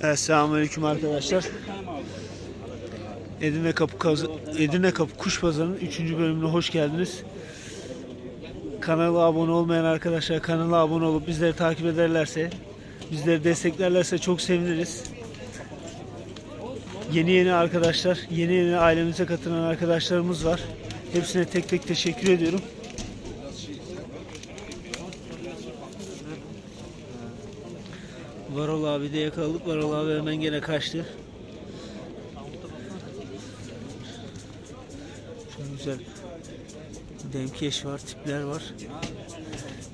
Evet, selamünaleyküm arkadaşlar. Edirne Kapı Kaz- Edirne Kapı Kuş Pazarı'nın 3. bölümüne hoş geldiniz. Kanala abone olmayan arkadaşlar kanala abone olup bizleri takip ederlerse, bizleri desteklerlerse çok seviniriz. Yeni yeni arkadaşlar, yeni yeni ailemize katılan arkadaşlarımız var. Hepsine tek tek teşekkür ediyorum. Varol abi de yakaladık. Varol abi hemen gene kaçtı. Şöyle güzel demkeş var, tipler var.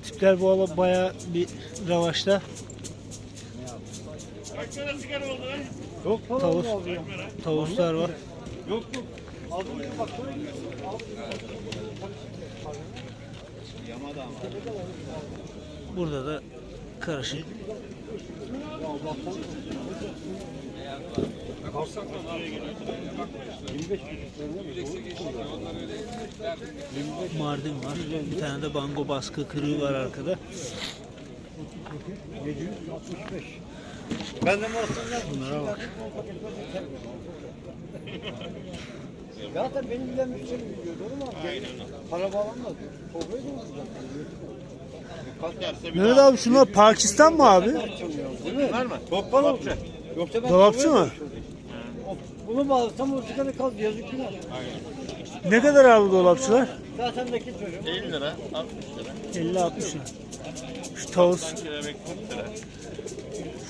Tipler bu ara bayağı bir ravaşta. Yok falan Tavus, oldu ya. tavuslar var. Yok yok. Az önce bak Burada da karışık. Mardin var. Bir tane de bango baskı kırığı var arkada. 765. Ben de Marsan'dan Bunlara bak. Zaten benim bilen müşteri biliyor doğru mu abi? Aynen Para bağlanmaz. Kovayı da. Mehmet abi şunlar Pakistan mı abi? Var mı? Topal olacak. Yoksa ben Dolapçı mı? Bunu bağlasam o sigara kaz yazık günah. Ne kadar abi dolapçılar? Zaten nakit veriyorum. 50 lira, 60 lira. 50-60 lira. Şu tavus, Kelebek 40 lira.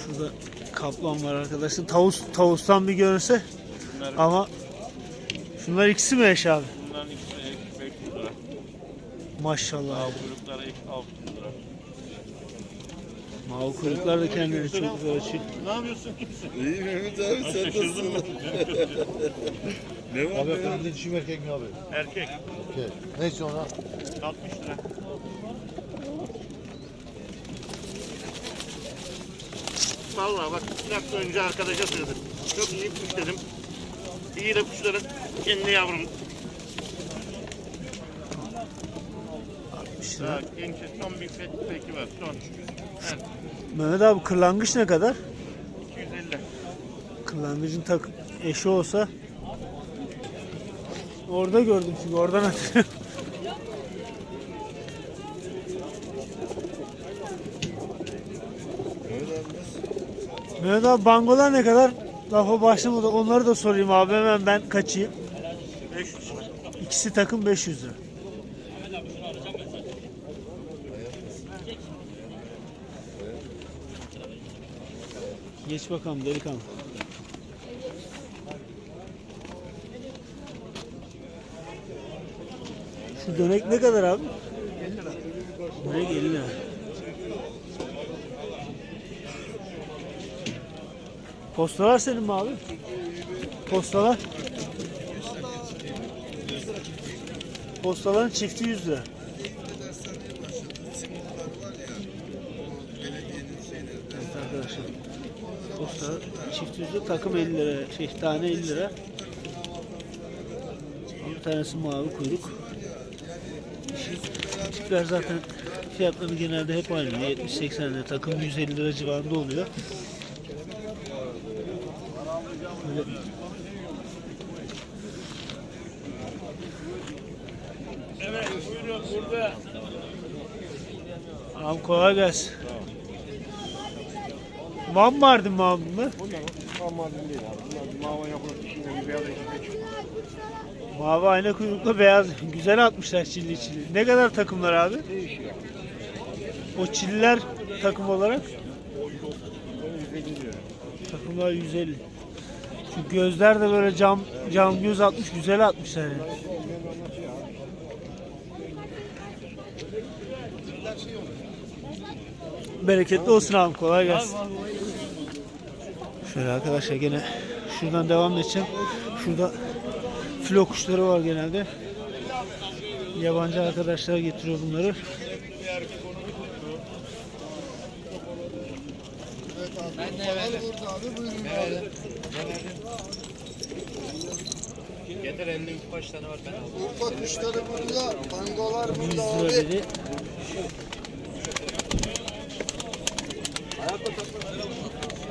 şurada kaplan var arkadaşlar. Tavus, tavustan bir görünse Bunlar, ama şunlar ikisi mi eş abi? bunların ikisi ek 500 lira. Maşallah abi. Kuyrukları ek 600 lira. Mavi kuyruklar da kendileri çok güzel açıyor. Ne yapıyorsun? Kimsin? İyi Mehmet abi sen nasılsın? ne var Abi be? efendim dişi mi erkek mi abi? Erkek Okey. Neyse ona? 60 lira. Vallahi bak bir dakika önce arkadaşa söyledim. Çok iyi kuş dedim. İyi de kuşların kendi yavrum. 60 lira. Daha genç son bir pek peki var. Son. Evet, Mehmet abi kırlangıç ne kadar? 250. Kırlangıcın tak eşi olsa Orada gördüm çünkü oradan hatırlıyorum. Mehmet abi bangolar ne kadar? Lafa başlamadan onları da sorayım abi hemen ben kaçayım. 500 lira. İkisi takım 500 lira. Geç bakalım delikanlı. Şu dönek ne kadar abi? 50 lira. Dönek 50 lira. Postalar senin mi abi? Postalar? Postaların çifti 100 lira. 400'lü takım 50 lira, şey tane 50 lira. Bir tanesi mavi kuyruk. Tipler zaten fiyatları genelde hep aynı. 70-80 lira takım 150 lira civarında oluyor. Böyle Evet, buyurun burada. Abi kolay gelsin. Van Mardin mi abi bunlar? Bunlar Mardin değil abi. Bunlar mavi yapılan içinde bir beyaz ekmek çıkıyor. Mavi ayna kuyruklu beyaz. Güzel atmışlar çilli çilli. Ne kadar takımlar abi? Değişiyor. O çiller takım olarak Ben 150 diyorum. takımlar 150. Şu gözler de böyle cam cam göz atmış, güzel atmışlar yani. Bereketli olsun abi, kolay gelsin. Şöyle arkadaşlar gene şuradan devam edeceğim. Şurada filo kuşları var genelde. Yabancı arkadaşlar getiriyor bunları. Getir 50 kaç tane var ben Urfa kuşları burada, bangolar 100 burada lira abi. dedi.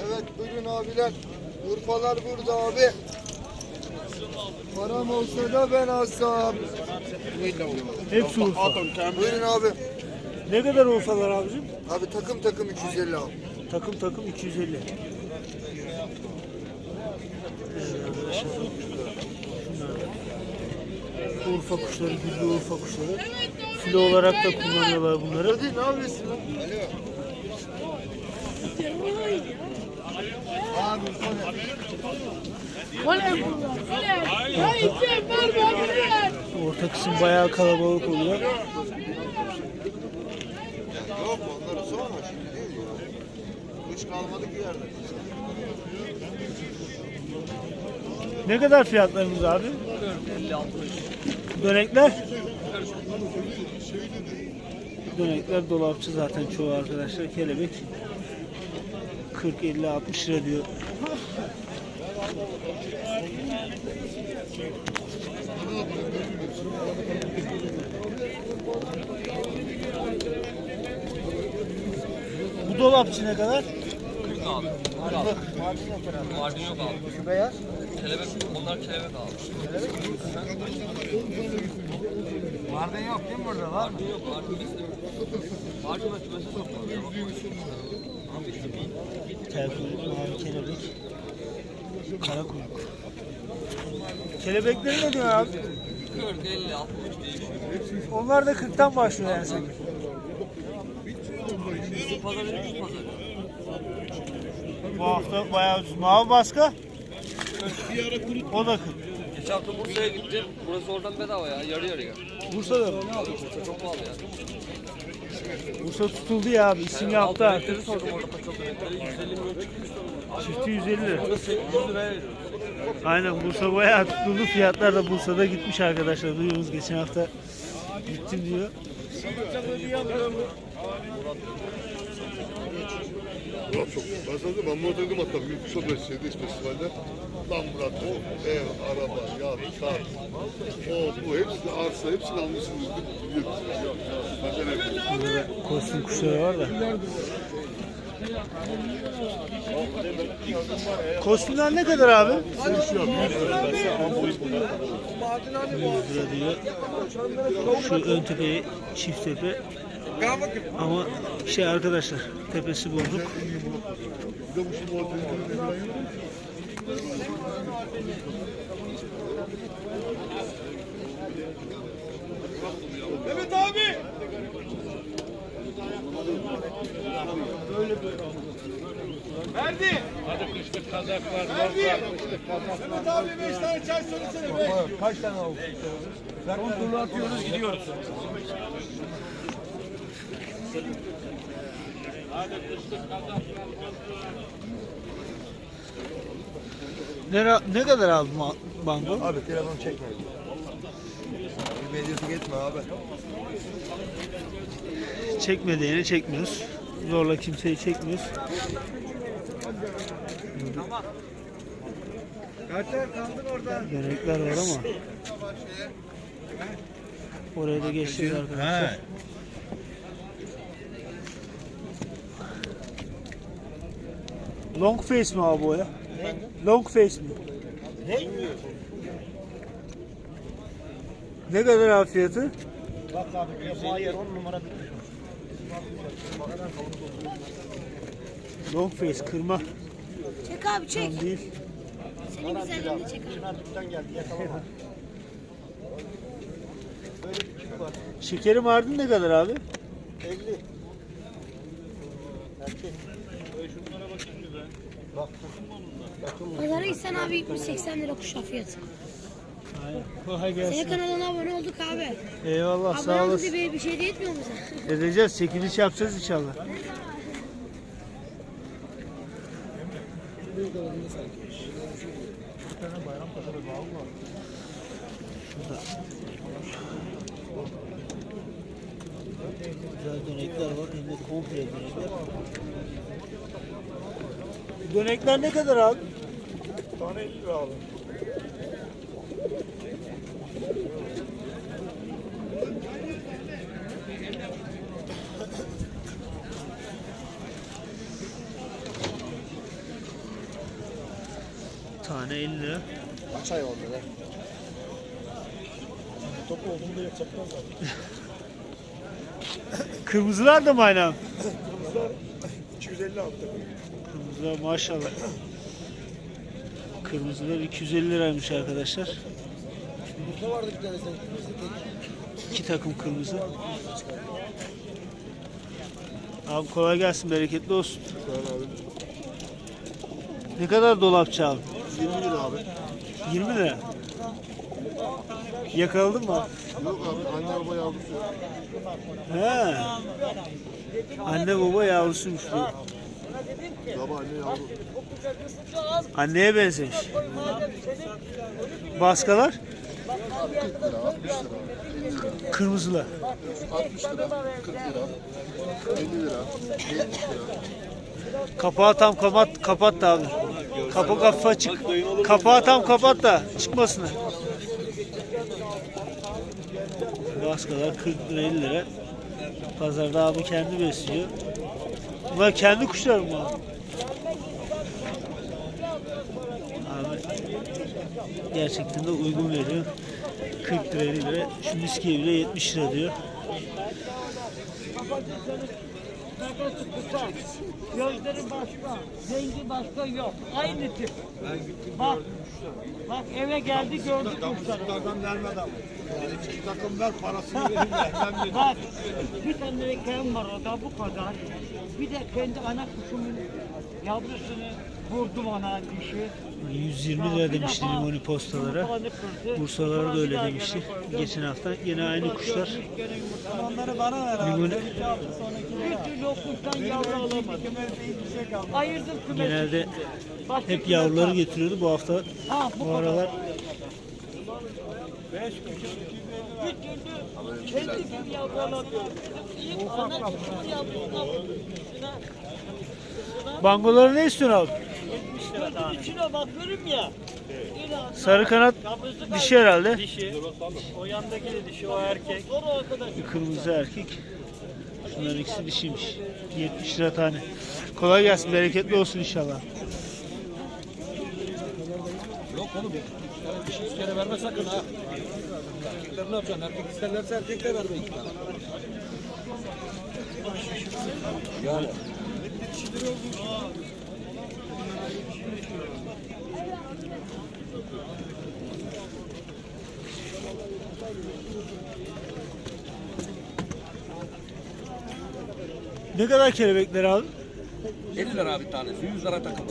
Evet buyurun. abiler. Urfalar burada abi. Param olsa da ben alsam. Hepsi Urfa. Buyurun abi. Ne kadar Urfalar abicim? Abi takım takım 250 abi. Takım takım 250. Evet arkadaşlar. Şunlar. Urfa kuşları, güllü Urfa kuşları. Filo olarak da kullanıyorlar bunları. Hadi ne yapıyorsun lan? Abi sana. Oley bunlar, oley. Ya ipi var babiler. Orta kısım bayağı kalabalık oluyor. Yok onları sorma şimdi değil ya. Kuş kalmadı ki yerde. Ne kadar fiyatlarınız abi? Dönekler? Dönekler dolapçı zaten çoğu arkadaşlar. Kelebek 40 50 60 lira diyor. Bu dolapçı ne kadar? Mardin yok abi. Şu beyaz. Kelebek, onlar kelebek abi. Mardin yok değil mi burada var mı? Mardin yok, Mardin bizde. Mardin açması sokmadı. Tel kuyruk, mavi kelebek, kara kuyruk. Kelebekleri ne diyor abi? 40, 50, 60 değişiyor. Onlar da 40'tan başlıyor yani sanki. Bizim pazarı bizim pazarı. Bu hafta bayağı ucuz. Mavi baska? O da 40. Geçen hafta Bursa'ya gittim. Burası oradan bedava ya, yarı yarıya. Bursa'da mı? Bursa çok pahalı ya. Bursa tutuldu ya abi. İsim yaptı Alt artık. dönekleri sordum orada paçal dönekleri. 150 milyon çıkmış. Çifti 150 lira. Burada 800 liraya veriyoruz. Aynen Bursa bayağı tutuldu. Fiyatlar da Bursa'da gitmiş arkadaşlar. Duyuyoruz geçen hafta gittim diyor. Murat çok. Ben sana dedim, ben Murat'a dedim hatta büyük kısa böyle Sevdiğiz festivalde. Lan Murat o ev, araba, yat, kar, o bu hepsini arsa, hepsini almışsınız. Biliyoruz. Ben de ne yapayım? Burada da kostüm kuşları var da. Kostümler ne kadar abi? 100 lira diyor. Şu ön tepe çift tepe. Ama şey arkadaşlar tepesi bozuk. Bir de bu şimdi Murat'ın bir falan yok. Kaç tane oldu? Kontrolü atıyoruz gidiyoruz. Ne, ne kadar abi ma- bango? Abi telefon çekme. Medyası geçme abi. Çekmediğini çekmiyoruz. Zorla kimseyi çekmiyoruz. Kaçlar kaldın orada. Dönekler var ama. Oraya da geçeceğiz arkadaşlar. Long face mi abi o ya? Long face mi? Ne? Ne kadar abi fiyatı? Bak abi Mayer 10 numara bir Long face kırma Çek abi çek. tam değil. Senin güzelliğini çek abi. Şunlar dükkan geldi yakalama. Şekeri mardin ne kadar abi? 50. Erkek. Bak. Pazara gitsen abi 70-80 lira kuşa fiyatı. Aynen. Kolay Senin gelsin. kanalına abone olduk abi. Eyvallah Abone sağ olasın. diye bir şey de etmiyor mu bize? Edeceğiz. Çekiliş yapacağız inşallah. Şurada. Güzel dönekler var. Hem de komple dönekler. Dönekler ne kadar abi? Tane 50 lira abi. Tane 50 lira. Kaç ay oldu lan? Top olduğunda yapacaklar zaten. Kırmızılar da mı aynı abi? 250 aldı. Kırmızılar maşallah. Kırmızılar 250 liraymış arkadaşlar. Ne vardı bir tanesinde? Tek. İki takım kırmızı. Abi kolay gelsin, bereketli olsun. Ne kadar dolapçı abi? 20 lira abi. 20 lira. Yakaladın mı? Yok abi anne baba yavrusu. He. Anne baba yavrusuymuş bu. Anneye benzemiş. Baskalar? 40 lira, 60 lira, 50 lira, Kırmızılar. 60 lira, 40 lira, 50 lira, 70 lira. Kapağı tam kapat, kapat da abi. Kapak hafif açık. Kapağı tam kapat da çıkmasın. Baskalar 40 lira 50 lira. Pazarda abi kendi besliyor. Bunlar kendi kuşlar mı? Abi gerçekten de uygun veriyor. 40 lira 50 lira. Şu miskiye bile 70 lira diyor. Gözleri başka, rengi başka yok. Aynı tip. Bak, bak eve geldi gördü kuşları. Takım vermedi ama. Yani iki takım ver parasını verin vermem dedi. Bak, bir tane rekem var orada bu kadar. Bir de kendi ana kuşumun yavrusunu vurdum ona dişi. 120 lira demişti limoni postalara. Bursalara da öyle demişti. Geçen hafta yine aynı kuşlar. Onları bana ver abi. Limoni Bir türlü o kuştan yavru alamadım. Ayırdım kümesi. genelde hep kümes yavruları getiriyordu. Bu hafta Ha, bu aralar kendi gibi vurdum. bangoları ne istiyorsun abi? Gözün içine bakıyorum ya. Sarı kanat Kabızlık dişi herhalde. Dişi. O yandaki de dişi, o erkek. Bir kırmızı erkek. Şunların ikisi dişiymiş. 70 lira tane. Kolay gelsin. Bereketli olsun inşallah. Yok oğlum. Dişi üç kere verme sakın ha. Erkekler ne yapacaksın? Erkek isterlerse erkekler verme iki tane. Yani. Ne kadar kelebekler abi? 50 lira abi tanesi. 100 lira takımı.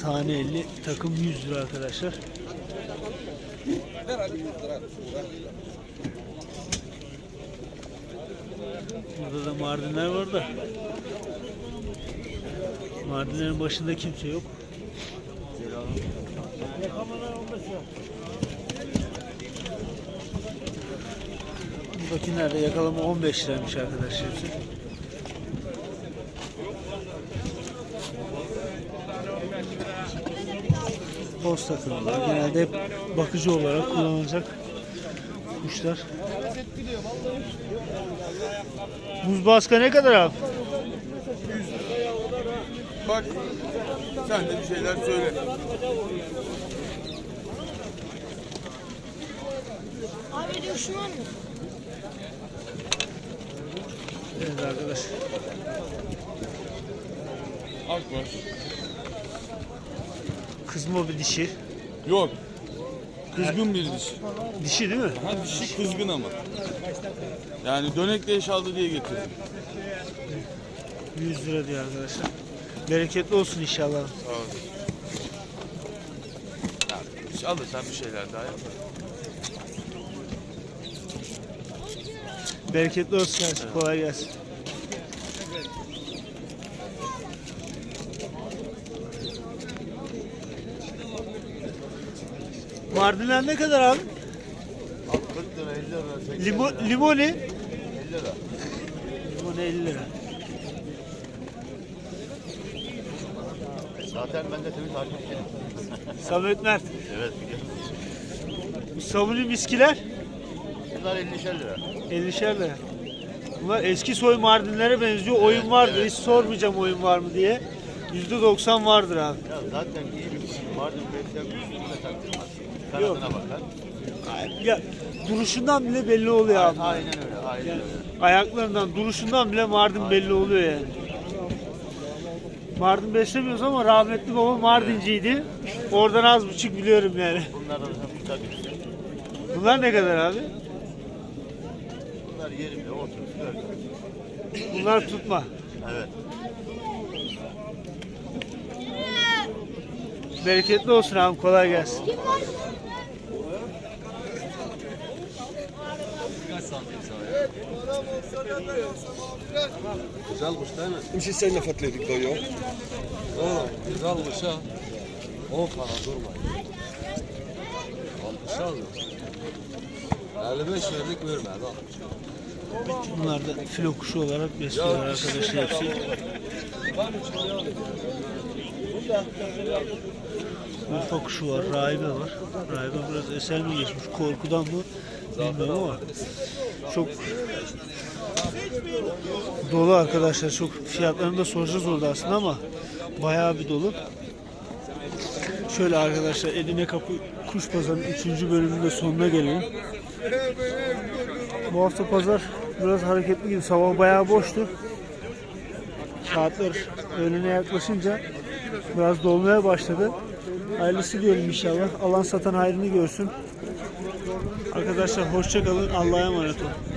Tane 50, takım 100 lira arkadaşlar. Ver hadi 100 lira. Burada da Mardinler var da. Mardinlerin başında kimse yok. Buradaki nerede? Yakalama 15 liraymış arkadaşlar. hepsi. Post takımlar. Genelde hep bakıcı olarak kullanılacak kuşlar. Buz baska ne kadar abi? Bak sen de bir şeyler söyle. Abi diyor şu? Evet arkadaş. Ak var. Kızma bir dişi. Yok. Kızgın bir dişi. Dişi değil mi? Ha dişi kızgın ama. Yani dönekle eş aldı diye getirdim. 100 lira diyor arkadaşlar. Bereketli olsun inşallah. Sağ ol. Ya, alırsan bir şeyler daha yap. Bereketli olsun. Kolay gelsin. Mardinler ne kadar abi? 40 lira, 50 lira, 80 Limo, limoni? 50 lira. Limoni 50 lira. Zaten ben de seni takipçiyim. Samet Mert. Evet. Bu sabuni miskiler Bunlar 50'şer lira. 50'şer lira. Bunlar eski soy Mardinlere benziyor. Oyun vardır. Hiç sormayacağım oyun var mı diye. %90 vardır abi. Ya zaten iyi bir. Mardin üstüne taktırmaz. Kanadına bakar. Ya duruşundan bile belli oluyor abi. Aynen öyle. Aynen öyle. Ayaklarından, duruşundan bile Mardin belli oluyor yani. Mardin beslemiyoruz ama rahmetli baba Mardinciydi. Oradan az buçuk biliyorum yani. Bunlardan tutabilirsin. Bunlar ne kadar abi? Bunlar yerinde oturur. Öyle. Bunlar tutma. Evet. Bereketli olsun abi kolay gelsin. Güzelmiş değil mi? İşi seninle fatledik da yok. Oğlum güzelmiş ha. On para durma. 60 alıyor. 55 verdik vermedi. Bunlar da filo kuşu olarak besliyorlar arkadaşlar hepsi. Urfa kuşu var, rahibe var. Rahibe biraz eser mi geçmiş, korkudan mı bilmiyorum ama çok dolu arkadaşlar. Çok fiyatlarını da soracağız orada aslında ama bayağı bir dolu. Şöyle arkadaşlar Edirne Kapı Kuş Pazarı'nın 3. bölümünde sonuna gelelim. Bu hafta pazar biraz hareketli gibi. Sabah bayağı boştu. Saatler öğlene yaklaşınca biraz dolmaya başladı. Hayırlısı diyelim inşallah. Alan satan hayrını görsün. Arkadaşlar hoşça kalın. Allah'a emanet olun.